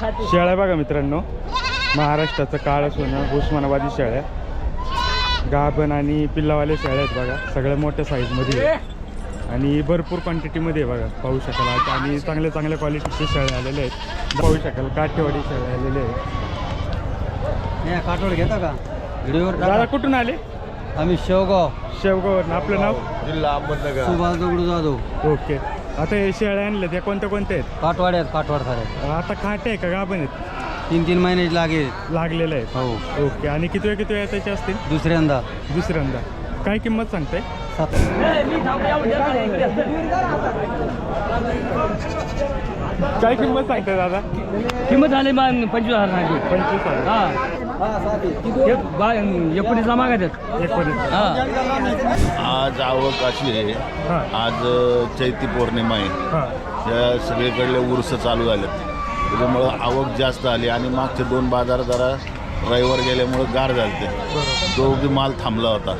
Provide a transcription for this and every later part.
शेळ्या बघा मित्रांनो. महाराष्ट्राचं काळं सोनं उस्मानाबादी शेळ्या. गाभण आणि पिल्लावाले शेळ्या आहेत बघा. सगळ्या मोठ्या साईजमध्ये. आणि भरपूर क्वांटिटीमध्ये आहे बघा. पाहू शकाल आणि चांगल्या चांगल्या क्वालिटीचे शेळ्या आलेले आहेत. पाहू शकाल काठेवाडी शेळ्या आलेले आहेत. काठोड घेता का? व्हिडिओवर दादा कुठून आले? आम्ही शेवगाव. शेवगावरून आपलं नाव? जिल्हा अहमदनगर. सुभाष दगडू जाधव. ओके. आता हे शेळ्या आणल्या त्या कोणत्या कोणत्या आहेत? काठवाड्यात काठवाड सारे आता खाटे आहे का गाभण आहेत? तीन तीन महिने लागेल. लागलेले आहेत? हो. ओके. आणि किती वेळ किती वेळ त्याचे असतील? दुसऱ्यांदा. दुसऱ्यांदा. काय किंमत सांगताय? सात. काय किंमत सांगताय दादा? किंमत झाली मग पंचवीस हजार पंचवीस हजार. हा. एकोणीसला आज आवक अशी आहे. आज चैती पौर्णिमा आहे. हां. या सगळीकडले उर्स चालू झालेत. त्याच्यामुळं आवक जास्त आली आणि मागचे दोन बाजार जरा रविवार गेल्यामुळं गार झालते. तो बी माल थांबला होता.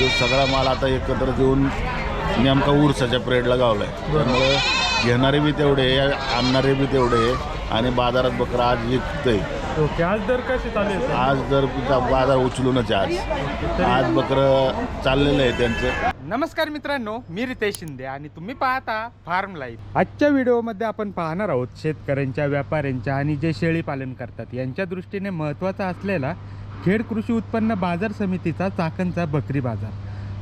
तो सगळा माल आता एकत्र देऊन नेमका उरसाच्या पिरियडला गावलाय. त्यामुळं घेणारे बी तेवढे आणणारे बी तेवढे आणि बाजारात बकरा आज विकतंय. ओके आज दर कसे चालू आहे आज जर बाजार उचलूनच आहे आज. आज बकरं चाललेलं आहे त्यांचं. नमस्कार मित्रांनो मी रितेश शिंदे आणि तुम्ही पाहता फार्म लाईफ आजच्या व्हिडिओमध्ये आपण पाहणार आहोत शेतकऱ्यांच्या व्यापाऱ्यांच्या आणि जे शेळी पालन करतात यांच्या दृष्टीने महत्त्वाचा असलेला खेड कृषी उत्पन्न बाजार समितीचा चाकणचा बकरी बाजार.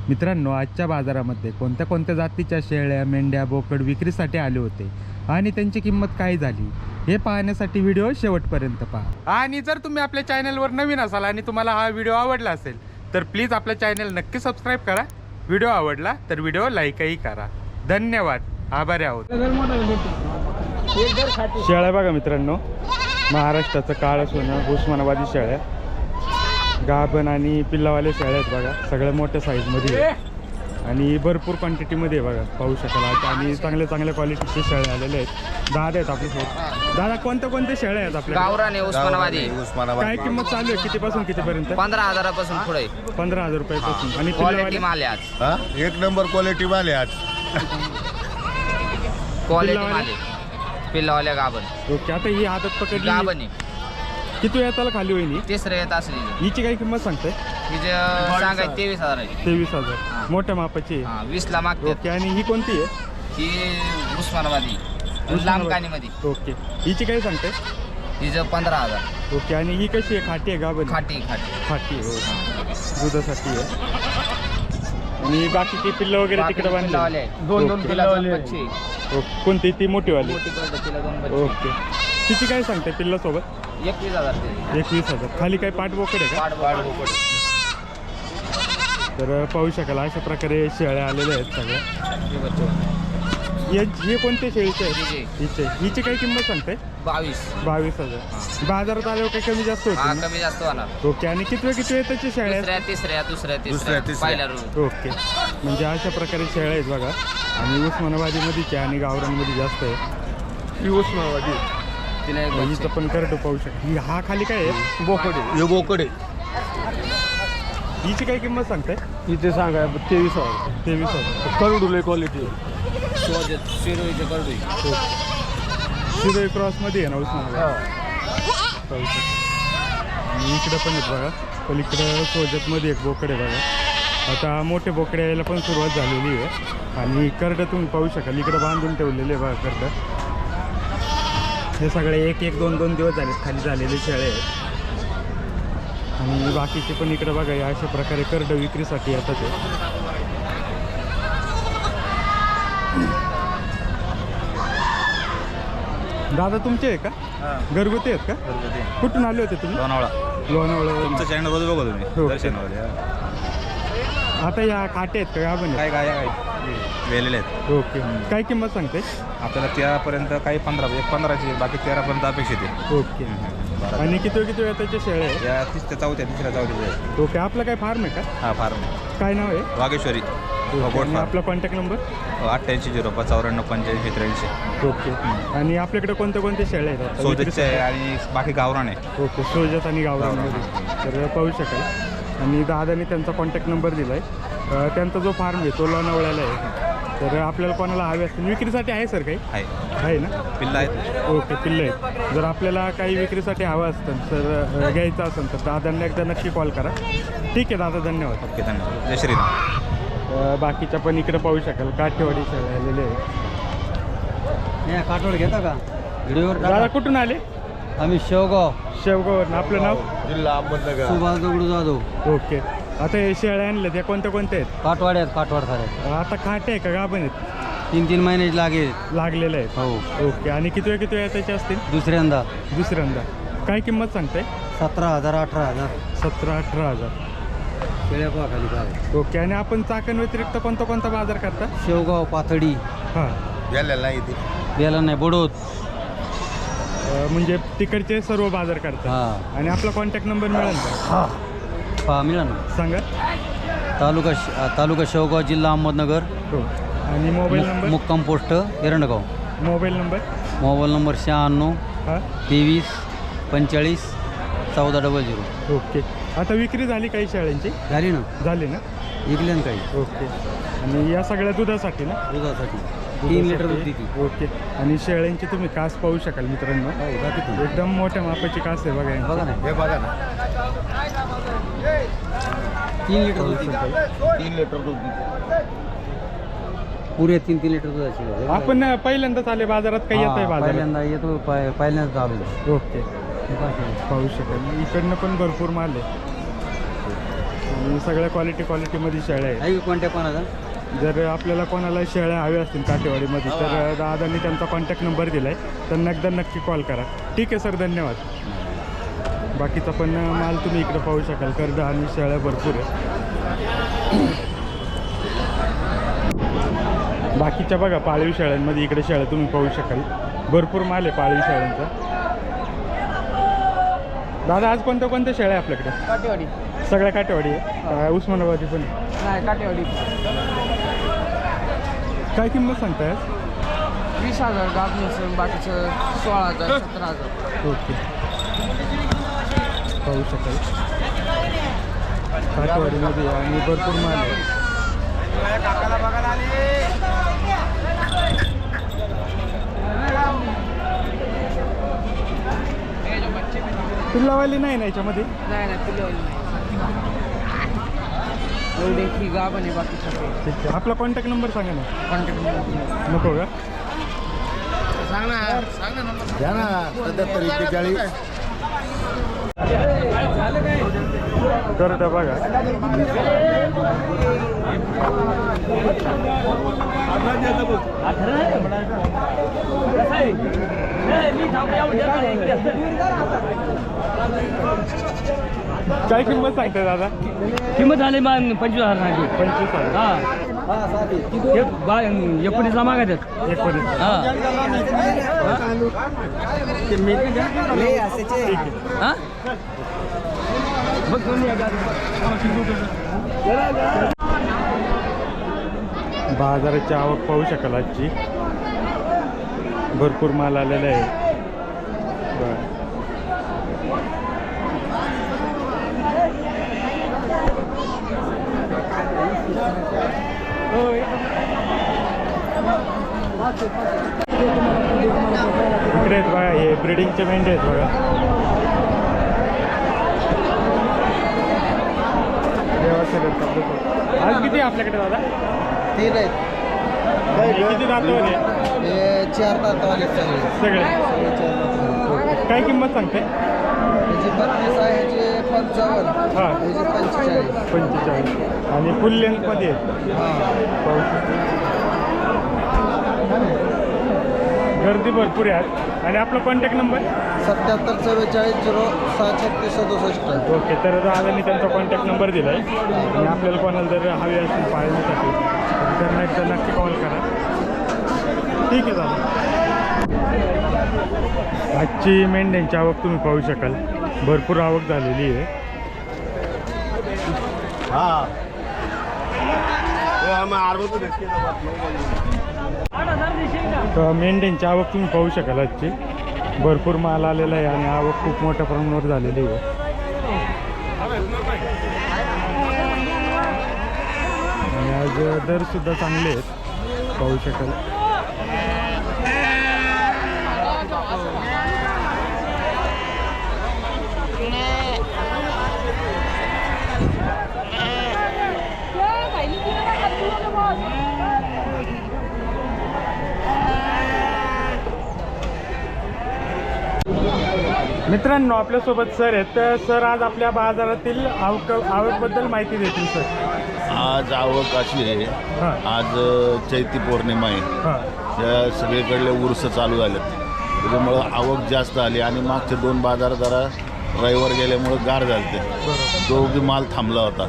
मित्रांनो आजच्या बाजारामध्ये कोणत्या कोणत्या जातीच्या शेळ्या मेंढ्या बोकड विक्रीसाठी आले होते? आणि त्यांची किंमत काय झाली? हे पाहण्यासाठी व्हिडिओ शेवटपर्यंत पहा. आणि जर तुम्ही आपल्या चॅनलवर नवीन असाल आणि तुम्हाला हा व्हिडिओ आवडला असेल तर प्लीज आपल्या चॅनल नक्की सबस्क्राईब करा. व्हिडिओ आवडला तर व्हिडिओ लाईकही करा. धन्यवाद. आभारी आहोत. शेळ्या बघा मित्रांनो. महाराष्ट्राचं काळं सोनं उस्मानाबादी शेळ्या. गाभण आणि पिल्लावाले शेळ्या आहेत बघा. सगळ्या मोठ्या साईजमध्ये. आणि भरपूर क्वांटिटीमध्ये आहे बघा पाहू शकाल. आज आणि चांगल्या चांगल्या क्वालिटीचे शेळ्या आलेले आहेत. दादा आहेत आपल्यासोबत. दादा कोणत्या कोणत्या शेळ्या आहेत आपल्या गावराने उस्मानाबादी. काय किंमत चालू आहे? कितीपासून कितीपर्यंत? पंधरा हजारापासून पुढे. पंधरा हजार रुपयापासून. आणि क्वालिटी पिल्लावाले माल आहे आज. हा? एक नंबर क्वालिटी माल आहे आज. क्वालिटी पिल्लावाले? माल आहे. पिल्लावाल्या गाभण. ओके आता ही आदत पकडली. गाभण आहे. किती वेळा त्याला खाली होईल ही? तिसरं येत असली. हिची काय किंमत सांगते हिचे सांगाय तेवीस हजार आहे. तेवीस हजार. मोठ्या मापाची. आहे. हा वीस ला मागते ओके आणि ही कोणती आहे? ही उस्मानाबादी. मध्ये ओके. हिची काय सांगते हिचं पंधरा हजार. ओके आणि ही कशी आहे? खाटी आहे गाभण खाटी खाटी. खाटी आहे ओके. दुधासाठी आहे. आणि बाकीची पिल्लं वगैरे तिकडे बांधले. दोन दोन तिला दोन बच्चे ओके कोणती? ती मोठीवाली. मोठी कळतं तिला दोन बच्चे ओके. तिची काय सांगते पिल्लासोबत? एकवीस हजार ते. एकवीस हजार. खाली काय पाठ बोकड आहे का? वाढ वाढ बोकड. तर पाहू शकाल अशा प्रकारे शेळ्या आलेल्या आहेत सगळ्या. हे बच्चे या हे कोणते शेळीचे आहेत हिचे हिचे काय किंमत सांगते बावीस. बावीस हजार. बाजारात आल्यावर काही कमी जास्त हा होते कमी जास्त होणार. ओके आणि किती किती वेळ त्याची शेळ्या? दुसऱ्या तिसऱ्या दुसऱ्या दुसऱ्या, तिसऱ्या. ओके. म्हणजे अशा प्रकारे शेळ्या आहेत बघा. आणि उस्मानाबादीमध्येच आहे आणि गावरांमध्ये जास्त आहे ही उस्मानाबादी. तिला बच्चे. पण करतो पाहू शकतो ही हा खाली काय आहे? बोकड आहे. हे बोकडे हिची काय किंमत सांगताय? इथे सांगा तेवीस हजार. तेवीस हजार. करोडुले क्वालिटी सोजत, शिरोईचे करडोई. शिरोई क्रॉसमध्ये आहे ना आणि इकडं पण आहेत बघा. पलीकडं सोजतमध्ये एक बोकड आहे बघा. आता मोठे बोकडे यायला पण सुरुवात झालेली आहे. आणि करडं तुम्ही पाहू शकाल. इकडं बांधून ठेवलेले आहे बघा करडं. हे सगळे एक एक दोन दोन दिवस झालेत. खाली झालेले शेळे आहेत. आणि बाकीचे पण इकडं बघा या अशा प्रकारे करडं विक्रीसाठी येतात ते दादा तुमचे आहे का? घरगुती आहेत का? कुठून आले होते तुम्ही? लोणावळा. लोणावळा. तुमचं चॅनल रोज बघा तुम्ही आता या काटे आहेत का? गाभण काय काय काय? वेलेले आहेत. ओके. काय किंमत सांगते आपल्याला तेरापर्यंत काही पंधरा एक पंधराची बाकी तेरापर्यंत अपेक्षित आहे. ओके. आणि किती किती वेळ त्याचे शेळे आहेत या तीस ते चौथ्या तिसऱ्या चौथ्या ओके आपलं काय फार्म आहे का? हा फार्म काय नाव आहे? वागेश्वरी. ओके. भगवत आणि आपला कॉन्टॅक्ट नंबर अठ्ठ्याऐंशी झिरो पाच चौऱ्याण्णव पंच्याऐंशी त्र्याऐंशी ओके आणि आपल्याकडे कोणते कोणते शेळे आहेत? आता आहे आणि बाकी गावरान आहे. ओके सोजत आणि गावरांमध्ये तर पाहू शकाल. आणि दादाने त्यांचा कॉन्टॅक्ट नंबर दिला आहे त्यांचा जो फार्म आहे तो लोणावळ्याला आहे. तर आपल्याला कोणाला हवे असतील? विक्रीसाठी आहे सर काही? आहे. आहे ना? पिल्ला आहेत. ओके पिल्ले आहेत. जर आपल्याला काही विक्रीसाठी हवं असतं तर घ्यायचं असेल तर दादांना एकदा नक्की कॉल करा. ठीक आहे दादा धन्यवाद. ओके धन्यवाद. जय श्रीराम बाकीच्या पण इकडे पाहू शकाल. काठेवाडी आलेले आहे काठवड घेता का? व्हिडिओवर दादा. कुठून आले? आम्ही शेवगाव. शेवगावरून आपलं नाव? जिल्हा अहमदनगर. सुभाष दगडू जाधव. ओके. आता हे शेळ्या आणल्या त्या कोणत्या कोणत्या आहेत? काठवाड्यात काठवाड सारे आता खाटे आहे का गाभण आहेत? तीन तीन महिन्याची लागेल. लागलेल्या आहेत? हो. ओके आणि किती वेळ किती वेळ त्याचे असतील? दुसऱ्यांदा. दुसऱ्यांदा. काय किंमत सांगताय? सतरा हजार अठरा हजार. सतरा अठरा हजार. शेळ्या पहा खाली ओके आणि आपण चाकण व्यतिरिक्त कोणता कोणता बाजार करता? शेवगाव पाथडी. हां. गेलेला नाही ते बेला नाही बोडोत. अ, म्हणजे तिकडचे सर्व बाजार करता. हा. आणि आपला कॉन्टॅक्ट नंबर मिळेल का? पहा मिळा ना? सांगा. तालुका श- तालुका शेवगाव जिल्हा अहमदनगर. हो. आणि मोबाईल मु- नंबर? मुक्काम post Erandgaon. Mobile number? Mobile number शहाण्णव हां. तेवीस पंचेचाळीस चौदा डबल झिरो. ओके. आता विक्री झाली काही शाळांची? झाली ना? झाली ना? विकले ना काही. ओके. आणि या सगळ्या दुधासाठी ना? दुधासाठी. तीन लिटर दूध? देते ओके. आणि शेळ्यांची तुम्ही कास पाहू शकाल मित्रांनो. एकदम मोठ्या मापाची कास आहे बघा यांची. बघा ना हे बघा ना. तीन लिटर दूध देते. तीन लिटर दूध देते. पुरे तीन तीन लिटर दुधाची आपण अ, पहिल्यांदाच आले बाजारात काही येत आहे हा, बाजारात? पहिल्यांदा येतो पाय- पहिल्यांदा आलो. ओके. पाहू शकाल. इकडनं पण भरपूर माल आहे. आणि सगळ्या क्वालिटी क्वालिटीमध्ये शेळ्या आहेत. आहे कोणत्या कोणाचा? जर आपल्याला कोणाला शेळ्या हव्या असतील काठेवाडीमध्ये तर दादांनी त्यांचा कॉन्टॅक्ट नंबर दिला आहे त्यांना एकदा नक्की कॉल करा. ठीक आहे सर धन्यवाद. बाकीचा पण माल तुम्ही इकडे पाहू शकाल. कर्ज आणि शेळ्या भरपूर आहे बाकीच्या बघा पाळीव शेळ्यांमध्ये इकडे शेळ्या तुम्ही पाहू शकाल. भरपूर माल आहे पाळीव शेळ्यांचा. दादा आज कोणत्या कोणत्या शेळ्या आहे आपल्याकडे? काटेवाडी. सगळ्या काठेवाडी आहे का उस्मानाबादी पण आहे? काटेवाडी. काय किंमत सांगताय? वीस हजार गाभणीचं बाकीचं सोळा हजार सतरा हजार. ओके. पाहू शकाल. काठवाडीमध्ये आणि भरपूर माल आहे. पिल्लावाली नाही ना याच्यामध्ये? नाही नाही पिल्लेवाली नाही. एवढी ही गाभण आहे बाकी सगळे. ठीक आहे. आपला कॉन्टॅक्ट नंबर सांगा ना. कॉन्टॅक्ट नको का? सांग ना. सांग ना नंबर घ्या ना. सत्याहत्तर एक्केचाळीस. करत बघा काय किंमत सांगताय दादा? किंमत झाली मग पंचवीस हजार सांगली पंचवीस हजार. हा. हे बा एकोणीसला मागायच्यात एकोणीस. हा. हा? बघ. बाजाराची आवक पाहू शकाल आजची. भरपूर माल आलेला आहे. बरं. इकडे आहेत बघा हे ब्रिडिंगचे मेंढे आहेत बघा. आज किती आहे आपल्याकडे दादा? तीन आहेत. किती हे चार तारवाले सगळे. काय किंमत सांगते ह्याची बत्तीस आहे ह्याची पंचावन्न. हां. पंचेचाळीस. पंचेचाळीस. आणि फुल लेंथमध्ये हां पाहू शकतो. गर्दी भरपूर आहे. आणि आपला कॉन्टॅक्ट नंबर सत्याहत्तर चव्वेचाळीस झिरो सहा छत्तीस सदुसष्ट. ओके तर दादांनी त्यांचा कॉन्टॅक्ट नंबर दिला आहे आणि आपल्याला कोणाला जर हवे असेल पाळण्यासाठी तर त्यांना एकदा नक्की कॉल करा. ठीक आहे दादा. आजची मेंढ्यांची आवक तुम्ही पाहू शकाल. भरपूर आवक झालेली आहे. हा हे आम्ही आरवतो भेटते तर मेंढ्यांची आवक तुम्ही पाहू शकाल आजची. भरपूर माल आलेला आहे आणि आवक खूप मोठ्या प्रमाणावर झालेली आहे. आणि आज दरसुद्धा चांगले आहेत. पाहू शकाल. मित्रांनो आपल्यासोबत सर आहेत. तर सर आज आपल्या बाजारातील आवक आवकबद्दल माहिती देतील सर. आज आवक अशी आहे. हां. आज चैती पौर्णिमा आहे. हां. या सगळीकडले उर्स चालू झालेत. त्याच्यामुळं आवक जास्त आली आणि मागचे दोन बाजार जरा रविवार गेल्यामुळं गार झालते. तो बी माल थांबला होता.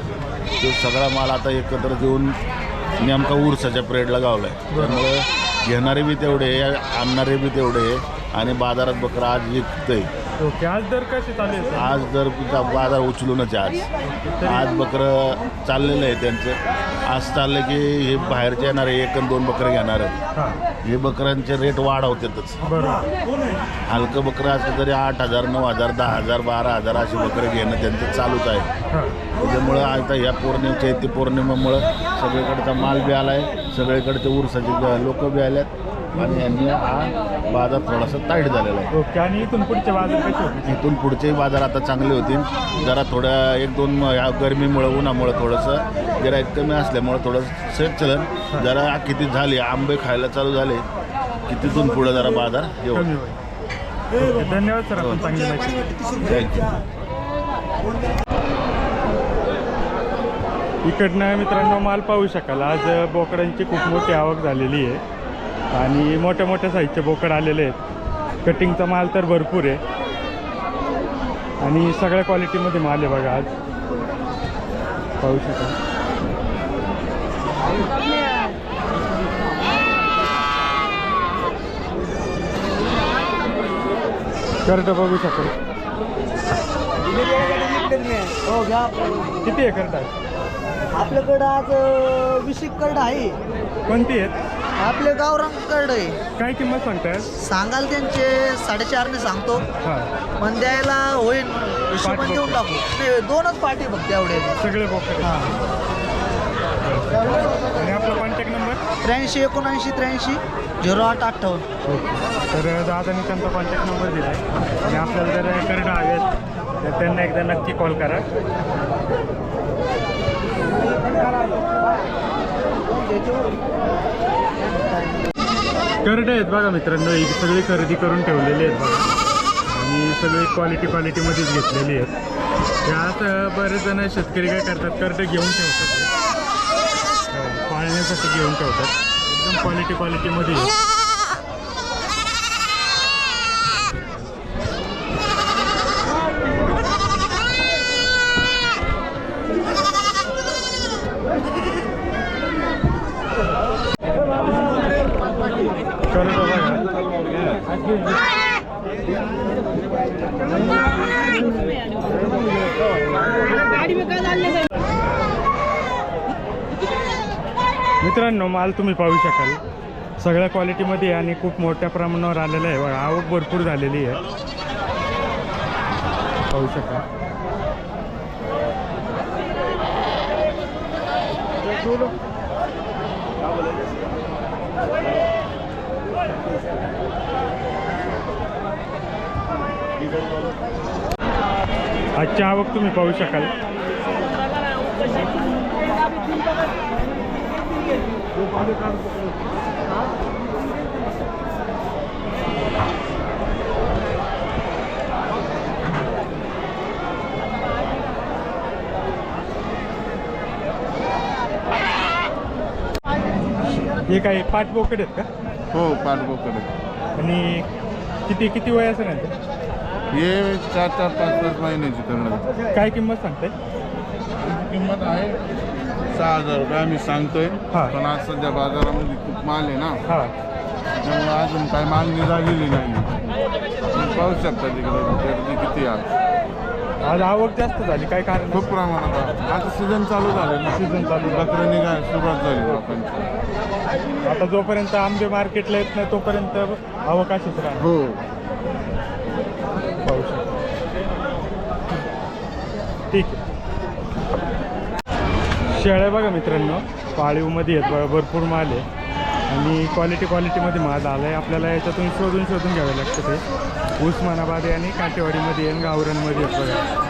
तो सगळा माल आता एकत्र देऊन नेमका उरसाच्या पिरियडला गावला आहे त्यामुळं घेणारे बी तेवढे आणणारे बी तेवढे आणि बाजारात बकरा आज विकतंय. ओके आज दर कसे चालू आहे आज तुझा बाजार उचलूनच आहे आज. आज बकरं चाललेलं आहे त्यांचं. आज चाललं की हे बाहेरचे येणारे एक आणि दोन बकरं घेणार हां. बकऱ्यांचे रेट वाढवतातच. हलकं बकरं असलं तरी आठ हजार नऊ हजार दहा हजार बारा हजार असे बकरे घेणं त्यांचं चालूच आहे. त्याच्यामुळं आता ह्या पौर्णिमा चैती पौर्णिमेमुळं सगळीकडचा माल बी आला आहे सगळीकडचे उरसाचे लोक बी आल्यात. आणि यांनी हा बाजार थोडासा टाईट झालेला आहे. ओके आणि इथून पुढचे बाजार कसे होते? इथून पुढचेही बाजार आता चांगले होतील. जरा थोड्या एक दोन ह्या गरमीमुळं उन्हामुळं थोडंसं गिराईक कमी असल्यामुळं थोडंसं सेट चलन. जरा किती झाले आंबे खायला चालू झाले की तिथून पुढं जरा बाजार कमी होईल. होईल. ओके, धन्यवाद सर आपण चांगली माहिती थँक्यू इकडनं मित्रांनो माल पाहू शकाल. आज बोकडांची खूप मोठी आवक झालेली आहे. आणि मोठ्या मोठ्या साईजचे बोकड आलेले आहेत. कटिंगचा माल तर भरपूर आहे. आणि सगळ्या क्वालिटीमध्ये माल आहे बघा आज. पाहू शकाल कर्ट बघू शकाल हो घ्या किती आहे कर्ट आपल्याकडं आज विशिक कर्ड आहे. कोणती आहेत? आपले गावरांग कर्ड आहे. काय किंमत सांगताय सांगाल त्यांचे साडेचारने सांगतो. हां. पण द्यायला होईल हिशोबाने देऊन टाकू. नाही दोनच पार्टी फक्त एवढे. सगळे बोकड. आणि आपला कॉन्टॅक्ट नंबर त्र्याऐंशी एकोणऐंशी त्र्याऐंशी झिरो आठ अठ्ठावन्न. तर दादानी त्यांचा कॉन्टॅक्ट नंबर दिला आहे आणि आपल्याला जर करणं हवेत तर त्यांना एकदा नक्की कॉल करा. करडे आहेत बघा मित्रांनो ही सगळी खरेदी करून ठेवलेली आहेत बघा. आणि सगळी क्वालिटी क्वालिटीमध्येच घेतलेली आहेत. त्यात बरेच जण शेतकरी काय करतात करडे घेऊन ठेवतात. पाळण्यासाठी घेऊन ठेवतात. एकदम क्वालिटी क्वालिटीमध्ये आहे. करडं बघा मित्रांनो माल तुम्ही पाहू शकाल. सगळ्या क्वालिटीमध्ये आणि खूप मोठ्या प्रमाणावर आलेलं आहे. बघा आवक भरपूर झालेली आहे. पाहू शकाल. आजची आवक तुम्ही पाहू शकाल. हे काय पाच बोकड आहेत का? हो पाठबोकडे आणि किती किती वय असेल यांचं? हे चार चार पाच पाच महिन्याची करणं काय किंमत सांगताय? किंमत आहे सहा हजार रुपये आम्ही सांगतोय. हा. पण आज सध्या बाजारामध्ये खूप माल आहे ना. हां. त्यामुळे अजून काय माल निघालेली नाही. तुम्ही पाहू शकता तिकडे गर्दी किती आहे आज. आज आवक जास्त झाली. काय कारण? खूप प्रमाणात आहे. आता सीझन चालू झाले ना. सीझन चालू. बकरं निघाय सुरुवात झाली लोकांची. आता जोपर्यंत आंबे मार्केटला येत नाही तोपर्यंत अवकाशच राहणार. हो पाहू शकतो ठीक आहे शेळ्या बघा मित्रांनो. पाळीवमध्ये आहेत बघा भरपूर माल आहे. आणि क्वालिटी क्वालिटीमध्ये माल आला आहे आपल्याला याच्यातून शोधून शोधून घ्यावे लागतं ते. उस्मानाबाद आहे आणि काटेवाडीमध्ये आहे आणि गावरांमध्ये आहेत बघा.